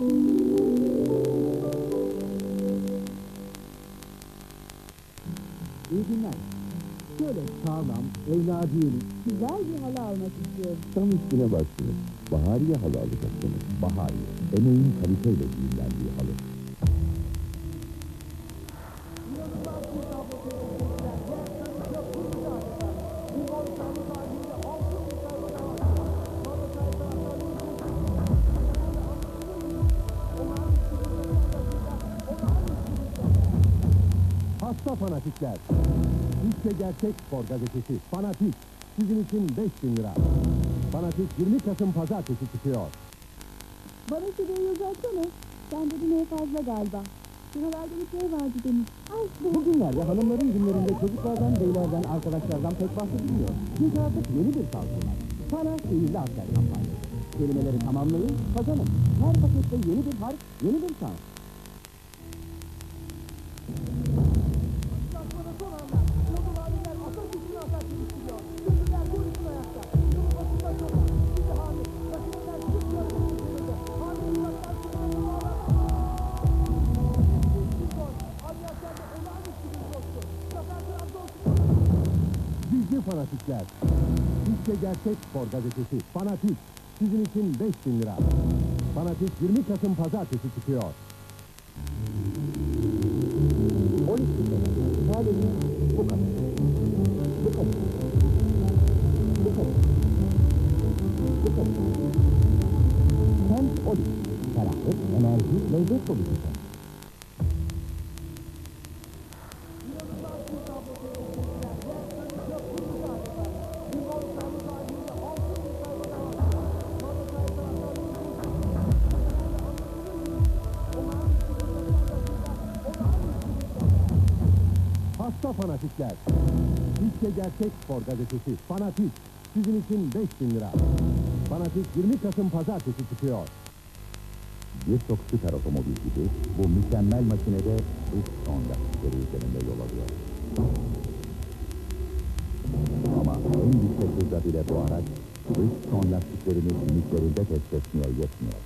İyi günler. Şöyle sağlam, evladiyelim. Güzel bir halı almak istiyorum. Tam üstüne bastınız. Bahariye halı alacaksınız. Bahariye. Emeğin kaliteyle giyilen bir halı. Hasta fanatikler. İşte gerçek spor gazetesi. Fanatik. Sizin için 5000 lira. Fanatik 20 Kasım Pazartesi çıkıyor. Bana şurayı uzatsana. Sen dedin en fazla galiba. Şuralarda bir şey vardı demiş. Ay bu. Bugünlerde hanımların günlerinde çocuklardan, beylerden, arkadaşlardan pek bahsedilmiyor. Çünkü artık yeni bir salgın var. Para sihirli asker kampanyası. Kelimeleri tamamlayın, kazanın. Her pakette yeni bir harf, yeni bir şans. Fanatikler. İşte gerçek spor gazetesi. Fanatik. Sizin için 5000 lira. Fanatik 20 Kasım Pazartesi çıkıyor. 12 sene. Sadece bu kadar. Bu kadar. Bu kadar. Bu kadar. Sen Oli. Ferahlık, enerji, lezzet dolu Hasta fanatikler. İşte gerçek spor gazetesi. Fanatik. Sizin için 5000 lira. Fanatik 20 Kasım Pazartesi çıkıyor. Birçok süper otomobil gibi bu mükemmel makinede Bridgestone lastikleri üzerinde yol alıyor. Ama en yüksek hızda bile bu araç Bridgestone lastiklerini limitlerinde test etmeye yetmiyor.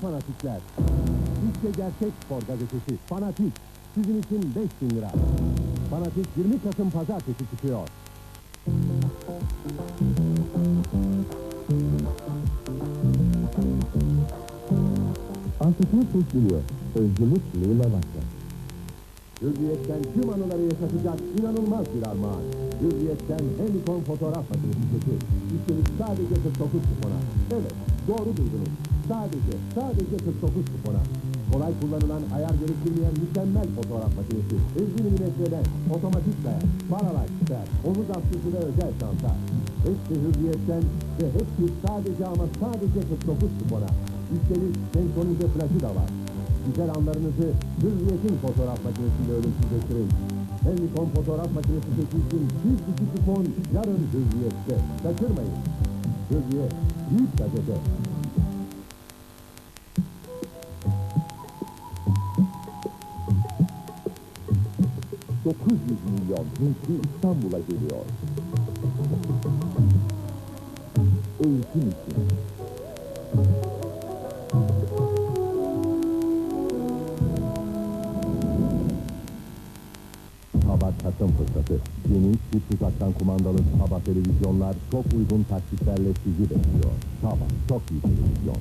Fanatikler. İşte gerçek spor gazetesi. Fanatik. Sizin için 5000 lira. Fanatik 20 Kasım Pazartesi çıkıyor. Antikini suçluyor. Özgürlük Leyla Başkan. Hürriyetten tüm anıları yaşatacak inanılmaz bir armağan. Hürriyetten Helikon fotoğraf makinesi. Üstelik sadece 49 kupona. Evet, doğru duydunuz. Sadece, sadece 49 kupona. Kolay kullanılan, ayar gerektirmeyen mükemmel fotoğraf makinesi. 50 milimetreden otomatik dayan, paralar çıkar, omuz askısı ve özel çanta. Hepsi hürriyetten ve hepsi sadece ama sadece 49 kupona. Üstelik senkronize flaşı da var. Güzel anlarınızı Hürriyet'in fotoğraf makinesiyle ölümsüzleştirin. Helikon fotoğraf makinesi seçilsin. Siz iki kupon yarın Hürriyet'te. Kaçırmayın. Hürriyet, büyük gazete. ...900 milyon Hintli İstanbul'a geliyor. Eğitim için. Hava Kasım fırsatı. Yeni çift uzaktan kumandalı Hava televizyonlar çok uygun taksitlerle sizi bekliyor. Hava çok iyi televizyon.